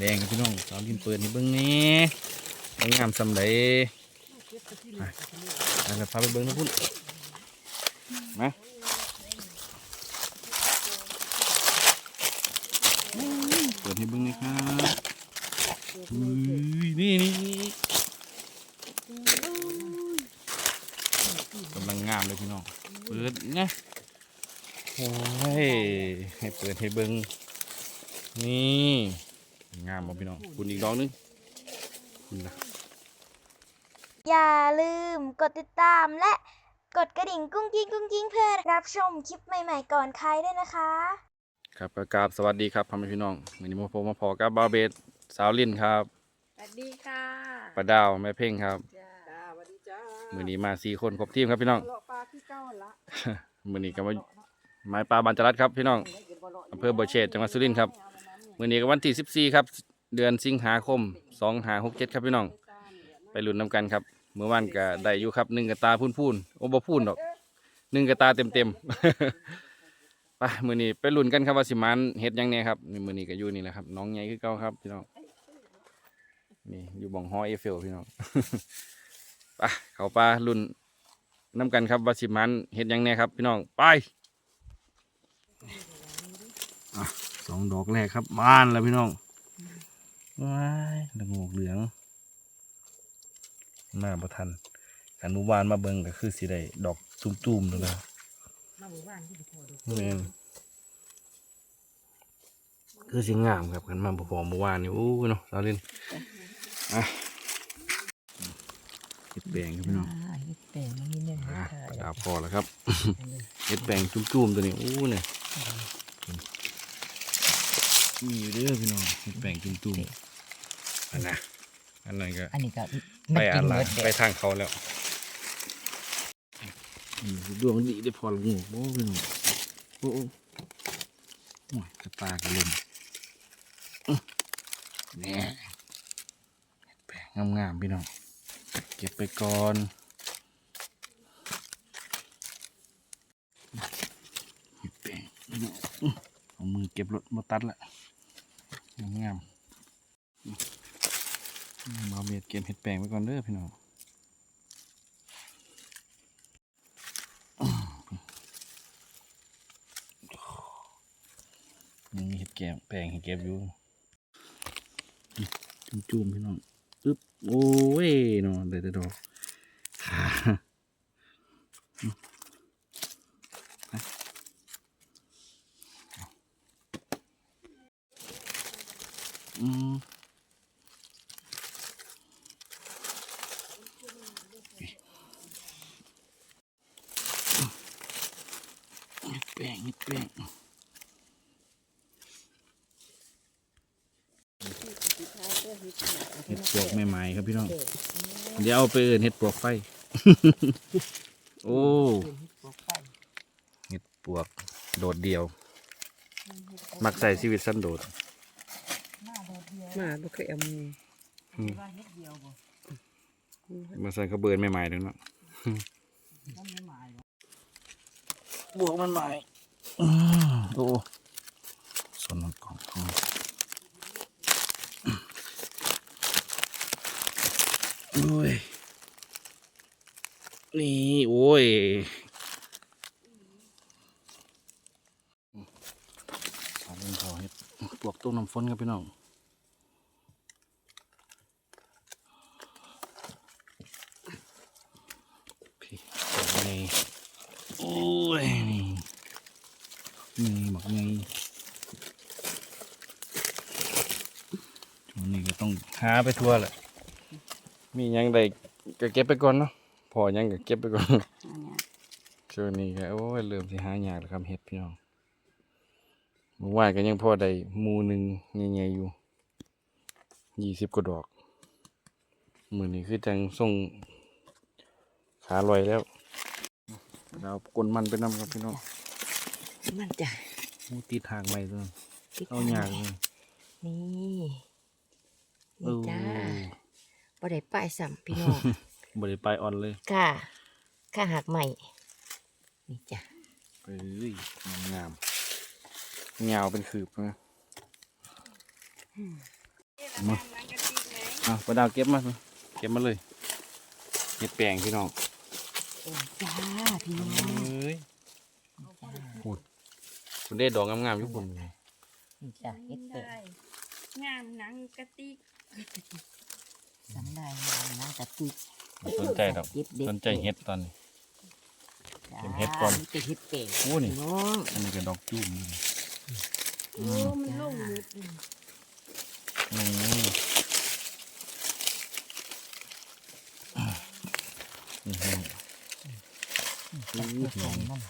แดงครับพี่น้องสาวลินเปิดนี่เบิ้งนี่งามสำใดอะไปไปพาไปเบิ้งนะพุ่นมาเปิดให้เบิ้งเลยครับอุ้ยนี่นี่นี่กำลังงามเลยพี่น้อง เปิดนะโอ้ยให้เปิดให้เบิ้งนี่ งามบ่พี่น้องคุณอีกดอกหนึงคุณนะอย่าลืมกดติดตามและกดกระดิ่งกุ้งกิ้งกุ้งกิ้งเพื่อรับชมคลิปใหม่ ๆ ก่อนใครด้วยนะคะ ครับก็กราบสวัสดีครับพ่อแม่พี่น้องวันนี้มาพบมาพอกับบาวเบสสาวลินครับสวัสดีค่ะป้าดาวแม่เพ่งครับจ้าสวัสดีจ้ามือนี้มาสี่คนครบทีมครับพี่น้องเลาะปลาที่เก้าละมือนี้ก็มาไม้ปลาบันจรัดครับพี่น้องอำเภอบ่อเชษจังหวัดสุรินทร์ครับ มื่อนี้ก็วันที่ 14 ครับ เดือนสิงหาคม2567 ครับพี่น้อง ไปลุ้นน้ำกันครับเมื่อวานก็ได้อยู่ครับหนึ่งกระตาพูนพูนโอ้บ่พูนดอกหนึ่งกระตาเต็มเต็มไปมือนี้ไปลุ้นกันครับว่าสิมันเฮ็ดยังแน่ครับนี่มือนี้ก็อยู่นี่แหละครับ น้องใหญ่คือเก่าครับพี่น้องนี่อยู่บ่องฮอเอฟเฟลพี่น้องไปเขาปลาลุ้นน้ำกันครับว่าสิมันเฮ็ดยังแน่ครับ พี่น้องไป อะสองดอกแรกครับบานแล้วพี่น้องว้ายละโงกเหลืองมาบ่ทันอนุบาลมาเบิ่งก็คือสิได้ดอกตุ้มๆแล้วนะมาหมู่บ้านที่พอดูแม่นคือสิงามครับกันมาบ่พอเมื่อวานนี่โอ้ยเนาะสาวลินอะเฮ็ดแปลงครับพี่น้องเฮ็ดแปลงมันนี่เนี่ยอะดาวพอแล้วครับเฮ็ดแปลงจุ่มๆตัวนี้โอ้เนี่ย มีอยู่เด้อพี่น้องเฮ็ดแปลงจุ่มๆอันน่ะอันนั้นก็อันนี้ก็ไปมันอักินนละเบิดไปเด็ดทางเขาแล้วอืมดวงดีได้พอละงูโอ้พี่น้องโอ้โอ้โอ้ยกระตากระลมอื้อแหน่แปลงงามๆพี่น้องเก็บไปก่อนเห็ดแปลงพี่น้องอื้อเอามือเก็บรถมาตัดละ งามๆมาเบียดเกมเห็ดแปลงไว้ก่อนเด้อพี่น้องยังมีเห็ดแกงแปลงเห็ดเก็บอยู่จุ่มๆพี่น้องอึ๊บโอ้ยเนาะเด็ดดอกขา อืมเห็ดแป้งเห็ดแป้งเห็ดปวกใหม่ๆครับพี่น้อง เดี๋ยวเอาไปเอินเห็ดปวกไฟ โอ้ เห็ดปวกโดดเดียว มักใส่ชีวิตสั้นโดด มาบ่เคยเอามืออืมมาใส่ข้าวเบิร์นใหม่ๆด้วยเนาะบวกมันใหม่อืมโอ้ส่วนมันของของโอ้ยนี่ โอ้ยสามเรื่องเขาเห็ดปวกต้มน้ำฝนครับพี่น้อง นี่โอ้ยนี่นี่บักไงช่วงนี้ก็ต้องหาไปทั่วแหละมีหยังใดก็เก็บไปก่อนเนาะพอหยังก็เก็บไปก่อนช่วงนี้ก็โอ้ยเริ่มสิหายากแล้วครับเห็ดพี่น้องเมื่อวานก็ยังพอได้หมูหนึ่งใหญ่ๆอยู่ยี่สิบกว่าดอก มือนี้คือจังส่งขาลอยแล้ว เรากลมันไปนำครับพี่น้องมันจ้ะหมูตีทางใหม่ตัวนั้นติ๊กเอาหยางเลยนี่เอนี่อจ้าบ่ได้ป้ายสัมพี่น้องบริไปอ่อนเลยค่ะค่าหักใหม่นี่จ้ะไปเลยงามๆเงาวเป็นขืบนะมาอะประดาวเก็บมา เก็บมาเลยเก็บแปลงพี่น้อง โอ้จ้าพี่น้องเอ้ยพูดคุณได้ดอกงามๆอยู่คุณนี่จ้ะเฮ็ดเป็ดงามหนังกะติกสำได้งามนะกะติกบ่สนใจดอกเฮ็ดเด็ดสนใจเฮ็ดตอนนี้จ้าเก็บเฮ็ดก่อนมีแต่เฮ็ดเป็ดโอ้นี่พี่น้องอันนี้ก็ดอกจุ่มนี่โอ้มันลงหมดนี่อืม อื้อหือจับเฮ็ดใส่มัน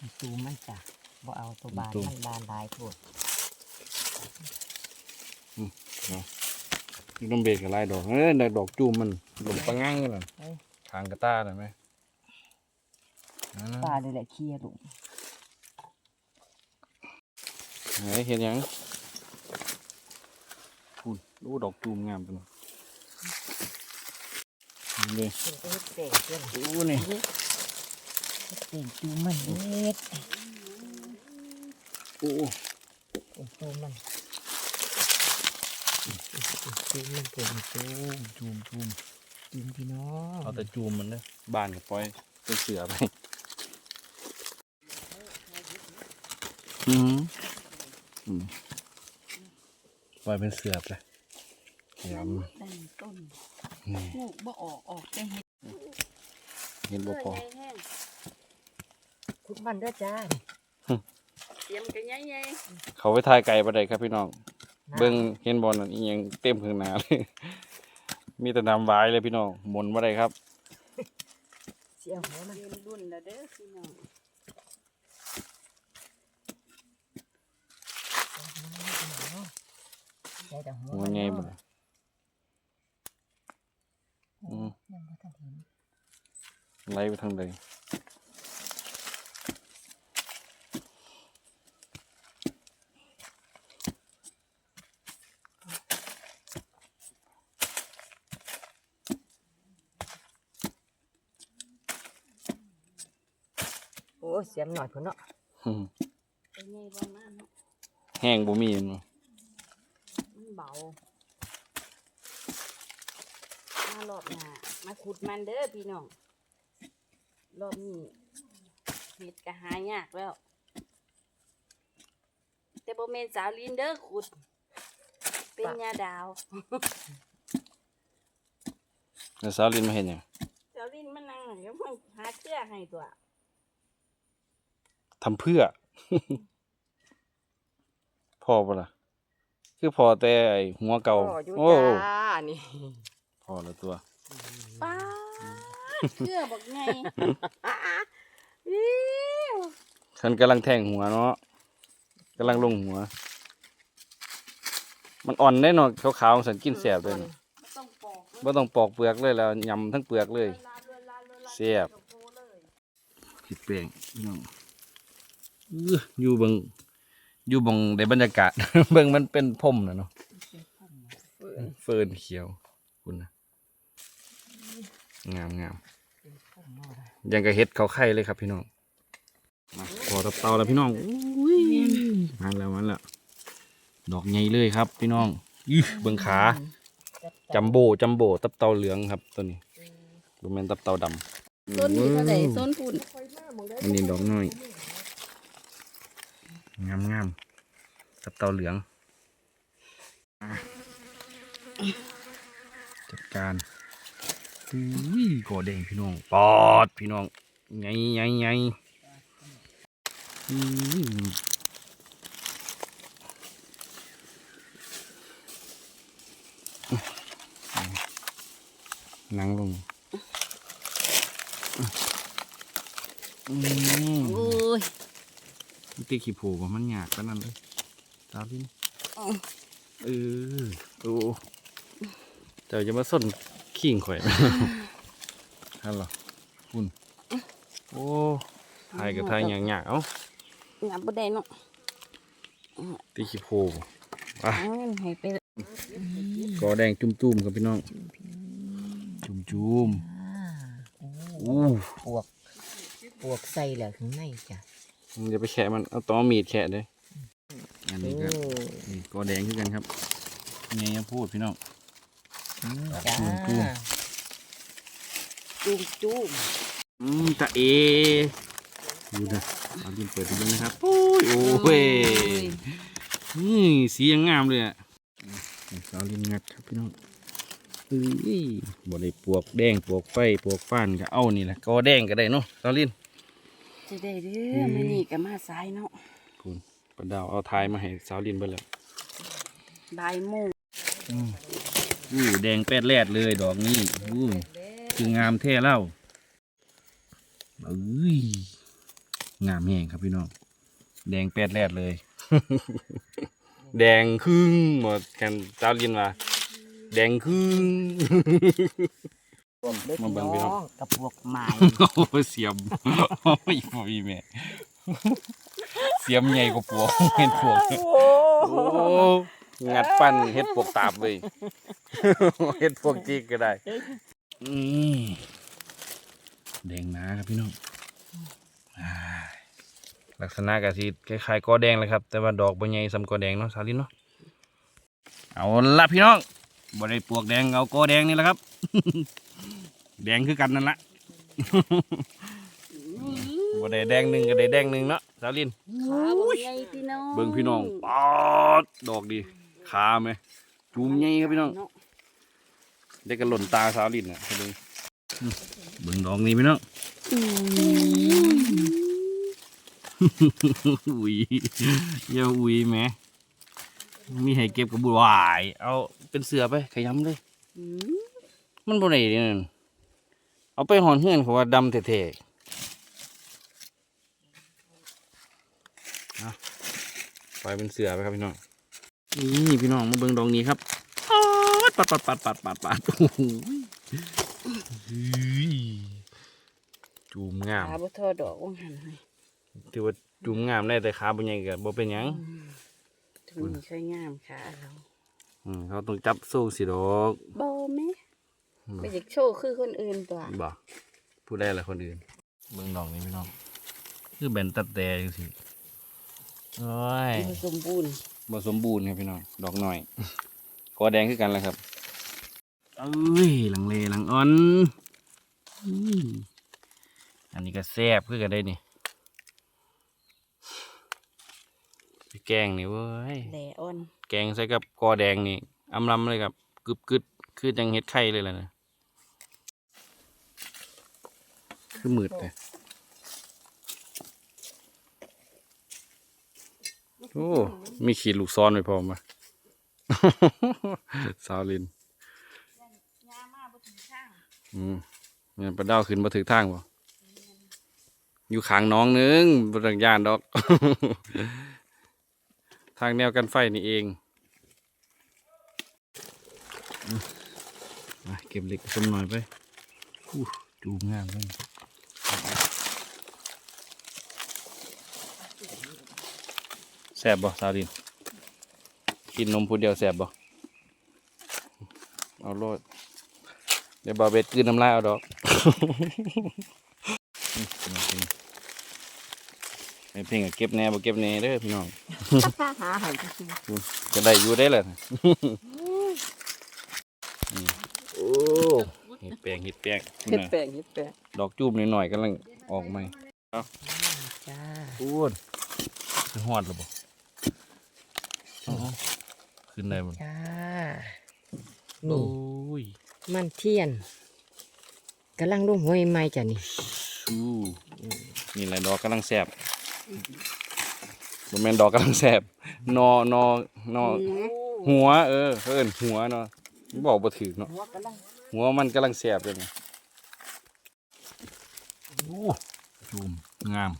มีตูมมันจ้ะบ่เอาตัวบานตูมมันบานหลายโพดนี่ต้องเบรกกับลายดอกเอ้ยดอกจุ่มมันหลงปะงั่งเลยทางกระต้าเลยไหมนั่นปลาน่ะเลยแหละเคลียร์ลูกไหนเห็นยังพูดดูดอกจุ่มงามจังนี่เป็นเฮ็ดเป็ดเพิ่นดูนี่ เฮ็ดเป็ดตูมันเฮ็ดโอ้เป็นตูมมันตูมันเป็นตูมจุ่มจุ่มตูมพี่น้องเอาแต่จุ่มมันเด้อบ้านกับปล่อยเป็นเสือไปอืมอืมปล่อยเป็นเสือไปยแต่งต้นลูกบ่ออกออกแต่เห็ดเห็นบ่พอ ทุกวันเด้อจ้าเตรียมกันใหญ่เขาไปถ่ายไก่ประเดครับพี่น้อง เบิ้งเห็นบอลนั่นอีหยังเต็มข้างหน้าเลย มีแต่น้ำวายเลยพี่น้องหมุนมาได้ครับเสียหัวมันๆเรียนรุ่นแล้วเด้อพี่น้องใส่แต่หัวหัวไงบ่ล่ะอืมยังบ่ทันเห็นไล่ไปทางใด โอ้เสียมหน่อยพุ่นเนาะอืมเป็นไงบ้างนะเนาะแห้งบ่มีเห็นบ่มันเบามารอบหน้ามาขุดมันเด้อพี่น้องรอบนี้เห็ดก็หายากแล้ว แต่บ่แม่นสาวลินเด้อขุด เป็นยาดาวแล้วสาวลินมาเห็นหยังสาวลินมานั่งไหนก็มาหาเสื้อให้ตัว ทำเพื่อ พอปะล่ะ คือพอแต่ไอ้หัวเก่า พ่ออยู่โอ้จ้านี่พอแล้วตัว ป้าดเสื้อบอกไงอิ๊วฉันกำลังแทงหัวเนาะกำลังลงหัว มันอ่อนแน่นอนขาวๆสันกินแสบเลยนะบ่ต้องปอกไม่ต้องปอกเปลือกเลยแล้วยำทั้งเปลือกเลยเสียบ ผิดแปลงพี่น้อง อื้ออยู่เบิงอยู่เบังในบรรยากาศ เบิงมันเป็นพรมนะเนาะเฟิร์นเขียวคุณนะงามงามยังกระเฮ็ดเขาไข่เลยครับพี่น้องมาพอตับเตาแล้วพี่น้องอุ้ยมาแล้วมาแล้วดอกใหญ่เลยครับ พี่น้องอื้อเบิงขาจัมโบ้จัมโบ้ตับเตาเหลืองครับตัวนี้ดูแมนตับเตาดำต้นนี้เท่าไหร่ต้นพุ่นอันนี้ดอกน้อย งามงามๆตับเตาเหลืองจัดการอุ้ยก่อแดงพี่น้องปอดพี่น้องไงไงไงอื้อนั่งลงอืมโอ้ย มันตีขี้โผล่ว่ามันยากกันนั่นเลยตามพี่นี่เออโอ้เจ้าจะมาส้นขิงข่อยฮัลโหลคุณโอ้ทายกับทายอย่างยากๆเอ้างับบ่ได้เนาะตีขี้โผล่อะเอาเงินให้ไปกอแดงจุ่มๆครับพี่น้อง จุ่มอ่าโอ้ๆอู้ปวก ปวกใส่เหลือข้างในจ้ะมึง อย่าไปแขะมันเอาตอมีดแขะเลยอันโอ้นี้ก็นี่กอแดงคือกันครับไงพูดพี่น้องจ้าจุ่มจุ่มจุ่มอืมตาเอดูนะเอาดินเปิดดูนะครับโอ้ยโอ้ยนี่สียังงามเลยอะสาวลินงัดครับพี่น้องเอ้ยบ่ได้ปวกแดงปวกไฟปวกฟ้านก็เอานี่แหละกอแดงก็ได้เนาะสาวลิน จะได้เด้อมื้อนี้ก็มาสายเนาะคุณประดาวเอาทายมาให้สาวลินไปแล้วบ่ายโมงอู้แดงแปดแรดเลยดอกนี้อู้คืองามแท้เล่าเอ้ยงามแห้งครับพี่น้องแดงแปดแรดเลย แดงครึ่งหมดกันเจ้าลินว่าแดงครึ่ง มาเบิ่งพี่น้องกับพวกไม้โอ้ยเสียมโอ้ยพ่อพี่แม่เสียมใหญ่กว่าปวกเห็นปวกโอ้งัดฟันเฮ็ดปวกตาบเลยเฮ็ดปวกจิกก็ได้นี่แดงหนาครับพี่น้องอ่าลักษณะกะสิคล้ายๆกอแดงเลยครับ แต่ว่าดอกบ่ใหญ่สำกอแดงเนาะสาลินเนาะเอาละพี่น้องบ่ได้ปวกแดงเอากอแดงนี่แหละครับ แดงคือกันนั่นละบ่ได้แดงหนึ่งก็ได้แดงหนึ่งเนาะสาวลิน ขาบ่ใหญ่พี่น้องเบิ่งพี่น้องปอดดอกดีขาไหมจูมใหญ่ครับพี่น้องเนาะได้กระหล่นตาสาวลินอะให้เบิ่งอืมเบิ่งดอกนี้พี่น้องอุ้ยอย่าอุ้ยแหมมีให้เก็บกับบุหวายเอาเป็นเสือไปขยำเลยอืมมันบ่ได้เดะนั่น เอาไปหอนเฮือนเขาว่าดำเท่ๆเอาปล่อยเป็นเสือไปครับพี่น้อง นี่พี่น้องมาเบิ่งดองนี้ครับปัดปัดปัดปัดปัดปัดโอ้โหเฮ้ยจูมงามขาบ่ทอดอกว่างหันให้ถือว่าจูมงามได้แต่ขาเป็นยังกับบ่เป็นหยังถึงมีค่อยงามขาเราอืมเขาต้องจับสู้สิดอกบ่แม่ ไปอยากโชว์คือคนอื่นตัวบ่ผู้ได้ละคนอื่น เบิ่งดอกนี้พี่น้อง คือแบนตัดแต่จังซี่โอ้ยบ่สมบูรณ์บ่สมบูรณ์ครับพี่น้อง ดอกหน่อยกอแดงคือกันแหละครับ เอ้ย หลังเลหลังอ่อนอุ้ยอันนี้ก็แซ่บคือกันได้นี่พี่แกงนี่เว้ย แหลอ่อน แกงใส่กับกอแดงนี่อำลำเลยครับกึบกึดคือจังเฮ็ดไข่เลยล่ะนะ คือมืดเลยโอ้ มีขีดลูกซ้อนไปพร้อมมาสาวลินยามาบ่ถึงข้างอืมเนี่ยปลาดาวขึ้นมาถึงทางบ่อยู่ขางน้องนึงบนทางยานดอก ทางแนวกันไฟนี่เองอืมมาเก็บเหล็กสมหน่อยไปอู้ดูงามเลย แสบบ่สาวดินกินนมผู้เดียวแสบบ่เอาโลดเดี๋ยวบาเบ็ดกลืนน้ำลายเอาดอกอืมพี่น้องไม่เพ่งกับเก็บแหน่บ่เก็บแหน่เด้อพี่น้องหาใหายซื่อจะได้อยู่ได้แหละนี่โอ้เห็ดแปลงเห็ดแปลงคุณเฮ็ดน่ะแปลงเฮ็ดแปลงดอกจูบหน่อยๆกำลังออกใหม่ๆจ้าพูดขึ้นหอดหรือบ่อ๋อ ขึ้นได้บ่จ้าโอ้นี่ยมันเทียนกำลังลงห้วยไม้จ้ะนี่อู้นี่แหละดอกกำลังแสบบ่แม่นดอกกำลังแสบนอนอนอหัว เออเอิ้นหัวเนาะบอกบ่ถึกเนาะหัวกำลังหัวมันกำลังแสบเลยนะโอ้จูมงาม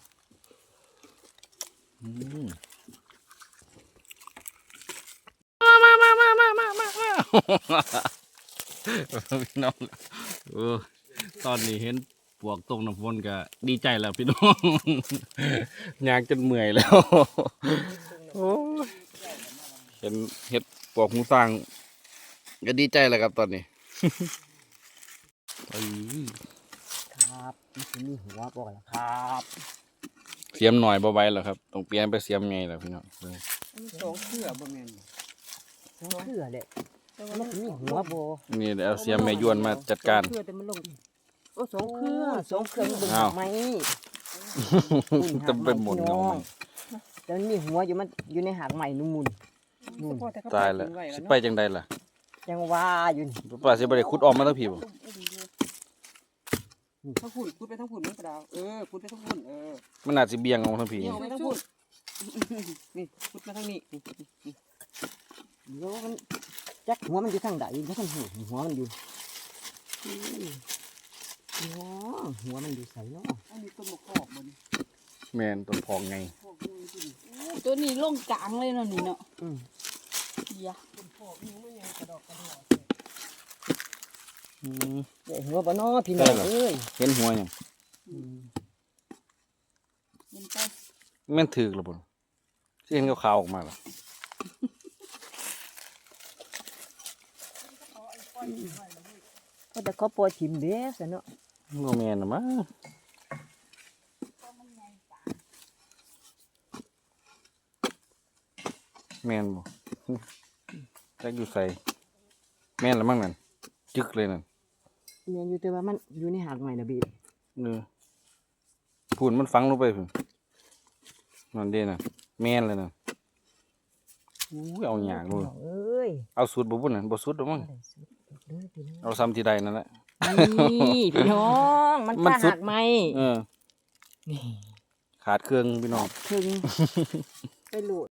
อืมมามามามามา มามาพี่น้องเออตอนนี้เห็นปวกตกน้ำฝนก็ดีใจแล้วพี่น้องยางจนเมื่อยแล้วโอ้ยเห็นเห็ดปวกหูสร้างก็ดีใจแล้วครับตอนนี้เออครับนี่คือมีหัวบอกแล้วครับ เสียมหน่อยบ่ไหวแล้วครับต้องเปลี่ยนไปเสียมไงแล้วพี่น้องเออสองเสื้อบ่แม่นสสองเครือแหละ มันก็มีหัวโบนี่เดี๋ยวเอาเสียมแม่ยวนมาจัดการ เครือแต่มันลงโอ้สองเครือสองเครือมันเป็นอ้าว ไหมจะเป็นหมุนเงาไหมแต่มันมีหัวอยู่มันอยู่ในหางใหม่นุ่มมุนนู่นตายแล้วสิไปจังใดล่ะยังว่าอยู่นี่ป้าสิบ่ได้ขุดออกมาทั้งพี่บ่ทั้งฝุ่นพูดไปทั้งฝุ่นนี่กระดาวเออพูดไปทั้งฝุ่นเออมันน่าสิเบี่ยงออกทั้งพี่นี่เอาไปทั้งฝุ่นนี่พูดมาทั้งนี้นี่นี่นี่เดี๋ยวมัน จักหัวมันอยู่ทางใดเพราะท่านหูหัวมันอยู่อืมอ๋อหัวมันอยู่ใส่เนาะอันนี้ต้นมะขอบมันแม่นต้นพองไงขอบนี่สิตัวนี้ลงกลางเลยเนาะนี่เนาะอืมอยาต้นขอบนี่มันยังกระดอกกระดอกอืมเดี๋ยวหัวบ่เนาะพี่น้องได้เหรอเอ้ยเห็นหัวหยังอืมเห็นไปแม่นถึกแล้วบ่สิเห็นขาวๆออกมาล่ะ ก็แต่เขาปล่อยถิ่มเด้ซะเนาะบ่แม่นน่ะมั้งแม่นบ่จักอยู่ใส่แม่นละมั้งนั่นจึกเลยนั่นแม่นอยู่แต่ว่ามันอยู่ในหางใหม่นะบีเออพูนมันฝังลงไปพุ่นนั่นเด้น่ะ แม่นเลยน่ะอู้ยเอาหยากเลยเอ้ยเอาสุดบ่พุ่นน่ะบ่สุดดอกมั้งได้สุด เด้อพี่น้องเอาซ้ำที่ใดนั่นแหละ นี่พี่น้องมันมันตาสุด หักไหมเออ นี่ขาดเครื่องพี่น้อง ถึง ไปโหลด